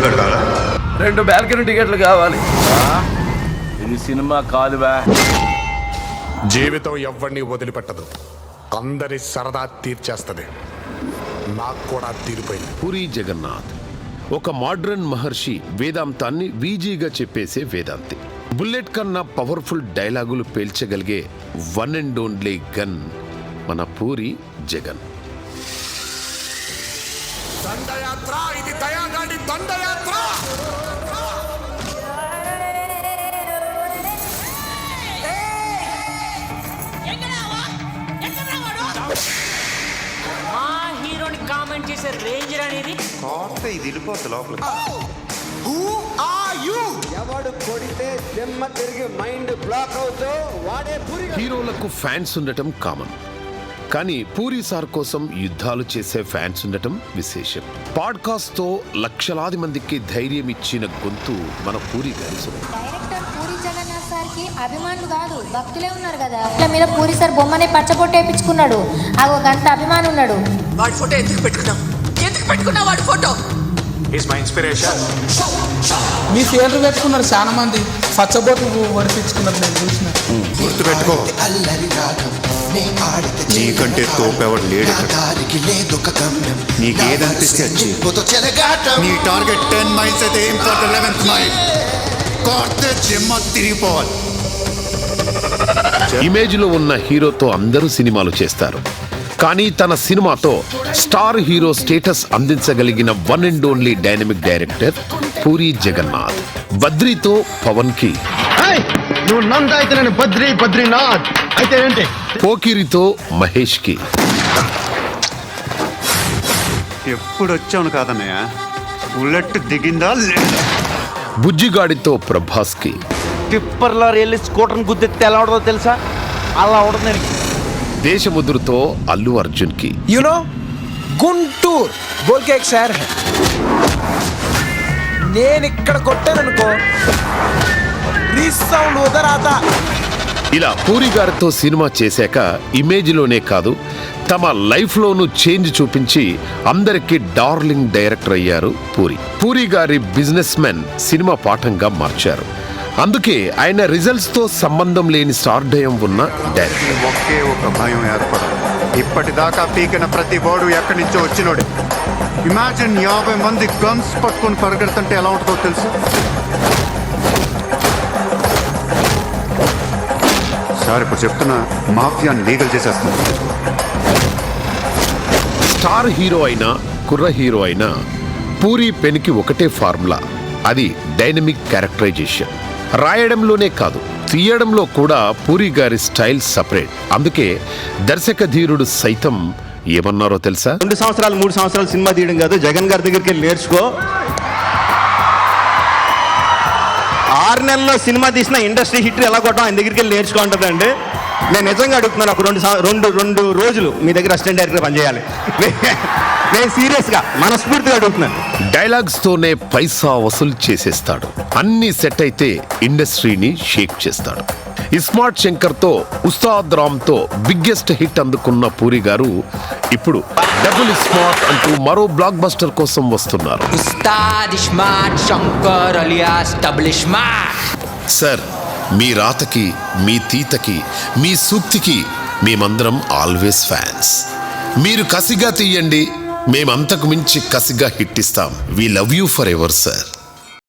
కట్టాలా? రెండు బాల్కనీ టికెట్లు కావాలి. ఇది సినిమా కాదువా? జీవితం ఎవరిని వదిలిపెట్టదు. అందరి సరదా తీర్చేస్తుంది. నాకు కూడా తీరిపోయింది. పూరి జగన్నాథ్. ఒక మోడ్రన్ మహర్షి వేదాంతాన్ని వీజీగా చెప్పేసే వేదాంతి. బుల్లెట్ కన్నా పవర్ఫుల్ డైలాగులు పేల్చగలిగే వన్ అండ్ ఓన్లీ గన్ మన పూరి జగన్. దండయాత్ర ఇది దయాగాడి దండయాత్ర మా హీరోని కామెంట్ చేసే రేంజర్ అనేది కాస్త ఇది వెళ్ళిపోతుంది లోపలికి. ఎవడు కొడితే దిమ్మ తిరిగి మైండ్ బ్లాక్ అవుతూ వాడే పురి హీరోలకు ఫ్యాన్స్ ఉండటం కామన్. కానీ పూరి సార్ కోసం యుద్ధాలు చేసే ఫ్యాన్స్ ఉండటం విశేషం. పాడ్కాస్ట్తో లక్షలాది మందికి ధైర్యం ఇచ్చిన గొంతు మన పూరి గారి అభిమానులు కాదు భక్తులే ఉన్నారు కదా. ఇట్ల మీద పూరి సార్ బొమ్మనే పచ్చబొట్టు వేయించుకున్నాడు ఆ ఒక అంత అభిమాని ఉన్నాడు వాడి ఫోటో ఎందుకు పెట్టుకున్నావు? ఎందుకు పెట్టుకున్నావు వాడి ఫోటో? మీ ఫేర్లు పెట్టుకున్నారు చాలా మంది. పచ్చబొట్టు వడిపించుకున్నారు నేను చూసిన. గుర్తుపెట్టుకో. నీకంటే తోపెవడు లేడు నీకేదనిపిస్తే నీ టార్గెట్ టెన్ మైల్స్ అయితే ఏం ఫర్ లెవెన్త్ మైల్ కొడితే జిమ్మ తిరిగిపోవాలి. ఇమేజ్లో ఉన్న హీరోతో అందరూ సినిమాలు చేస్తారు. కానీ తన సినిమాతో star hero status అందించగలిగిన one and only dynamic director Puri Jagannath. బద్రీతో పవన్కి. నువ్వు నంద అయితే నేను బద్రి బద్రీనాథ్. అయితే ఏంటి? పోకిరితో మహేష్కి. ఎప్పుడు వచ్చాను కాదన్నయ్య? బుల్లెట్ దిగిందా లేదా? బుజ్జిగాడితో ప్రభాస్కి. టిప్పర్ లారీ వెళ్ళి స్కూటర్ని ఎలా ఉండదో తెలుసా? అలా ఉండదు నేను దేశముద్రతో అల్లు అర్జున్కి. యునో గుంటూర్ బోల్కే సార్ నేను ఇక్కడ కొట్టాననుకో రీసౌండ్ ఉదరాత. ఇలా పూరి గారితో సినిమా చేశాక ఇమేజ్లోనే కాదు తమ లైఫ్లోనూ చేంజ్ చూపించి అందరికీ డార్లింగ్ డైరెక్టర్ అయ్యారు పూరి. పూరి గారి బిజినెస్ మెన్ సినిమా పాఠంగా మార్చారు. అందుకే ఆయన రిజల్ట్స్తో సంబంధం లేని స్టార్డయం ఉన్న డైరెక్టర్ ఒకే ఒక భయం ఏర్పడదు. ఇప్పటిదాకా పీకిన ప్రతి బోర్డు ఎక్కడి నుంచో వచ్చినోడే. ఇమాజిన్ యాభై మంది గన్స్ పట్టుకొని పరిగెడుతుంటే ఎలా ఉంటుందో తెలుసు? సార్ ఇప్పుడు చెప్తున్నా మాఫియా లీగల్ చేసేస్తుంది స్టార్ హీరో అయినా కుర్ర హీరో అయినా పూరి పెన్కి ఒకటే ఫార్ములా. అది డైనమిక్ క్యారెక్టరైజేషన్. రాయడంలోనే కాదు తీయడంలో కూడా పూరి గారి స్టైల్ సపరేట్. అందుకే దర్శక ధీరుడు సైతం ఏమన్నారో తెలుసా? రెండు సంవత్సరాలు మూడు సంవత్సరాలు సినిమా తీయడం కాదు జగన్ గారి దగ్గరికి వెళ్ళి నేర్చుకో. ఆరు నెలల్లో సినిమా తీసిన ఇండస్ట్రీ హిట్ ఎలా కొట్టడం ఆయన దగ్గరికి వెళ్ళి నేర్చుకో ఉంటుందండి నేను నిజంగా అడుగుతున్నాను ఒక రెండు రెండు రెండు రోజులు మీ దగ్గర అసిస్టెంట్ డైరెక్టర్ పనిచేయాలి. నేను సీరియస్గా మనస్ఫూర్తిగా అడుగుతున్నాను. డైలాగ్స్ తోనే పైసా వసూలు చేసేస్తాడు. అన్ని సెట్ అయితే ఇండస్ట్రీని షేక్ చేస్తాడు. ఇస్మార్ట్ శంకర్తో ఉస్తాద్ రామ్తో బిగ్గెస్ట్ హిట్ అందుకున్న పూరి గారు ఇప్పుడు డబుల్ స్మార్ట్ అంటూ మరో బ్లాక్ బస్టర్ కోసం వస్తున్నారు. Ustaad Ismart Shankar alias double Ismart sir మీ రాతకి మీ తీతకి మీ సూక్తికి మేమందరం ఆల్వేస్ ఫ్యాన్స్ మీరు కసిగా తీయండి మేమంతకు మించి కసిగా హిట్టిస్తాం we love you forever sir